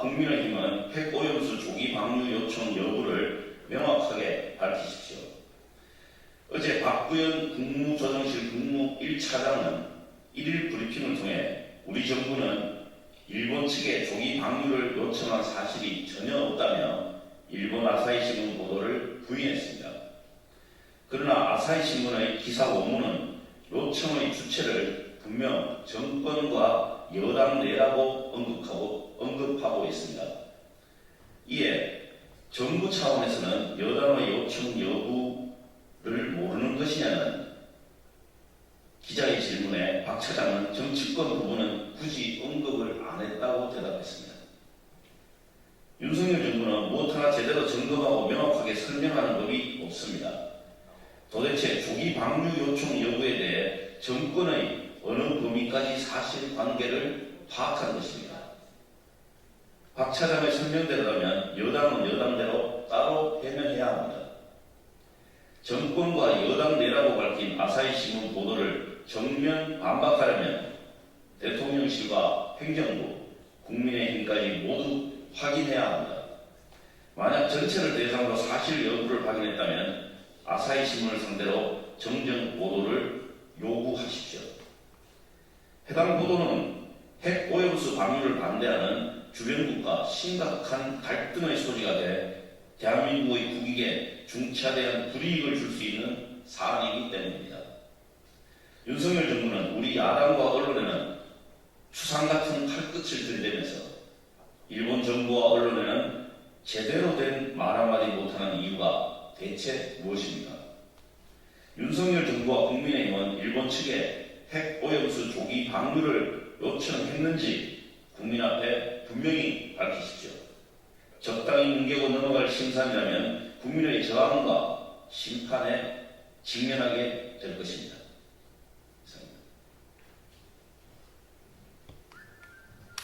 국민의힘은 핵오염수 조기 방류 요청 여부를 명확하게 밝히십시오. 어제 박구현 국무조정실 국무 1차장은 1일 브리핑을 통해 우리 정부는 일본 측에 조기 방류를 요청한 사실이 전혀 없다며 일본 아사히 신문 보도를 부인했습니다. 그러나 아사히 신문의 기사 원문은 요청의 주체를 분명 정권과 여당 내라고 언급하고, 언급하고 있습니다. 이에 정부 차원에서는 여당의 요청 여부를 모르는 것이냐는 기자의 질문에 박 차장은 정치권 부분은 굳이 언급을 안 했다고 대답했습니다. 윤석열 정부는 무엇 하나 제대로 점검하고 명확하게 설명하는 법이 없습니다. 도대체 조기 방류 요청 여부에 대해 정권의 어느 범위까지 사실 관계를 파악한 것입니다. 박 차장의 설명대로라면 여당은 여당대로 따로 해명해야 합니다. 정권과 여당 내라고 밝힌 아사히 신문 보도를 정면 반박하려면 대통령실과 행정부, 국민의힘까지 모두 확인해야 합니다. 만약 전체를 대상으로 사실 여부를 확인했다면 아사히 신문을 상대로 정정 보도를 요구하십시오. 해당 보도는 핵 오염수 방류를 반대하는 주변국과 심각한 갈등의 소지가 돼 대한민국의 국익에 중차대한 불이익을 줄 수 있는 사안이기 때문입니다. 윤석열 정부는 우리 야당과 언론에는 추상 같은 칼끝을 들이대면서 일본 정부와 언론에는 제대로 된 말 한마디 못하는 이유가 대체 무엇입니까? 윤석열 정부와 국민의힘은 일본 측에 핵 오염수 조기 방류를 요청했는지 국민 앞에 분명히 밝히십시오. 적당히 뭉개고 넘어갈 심산이라면 국민의 저항과 심판에 직면하게 될 것입니다.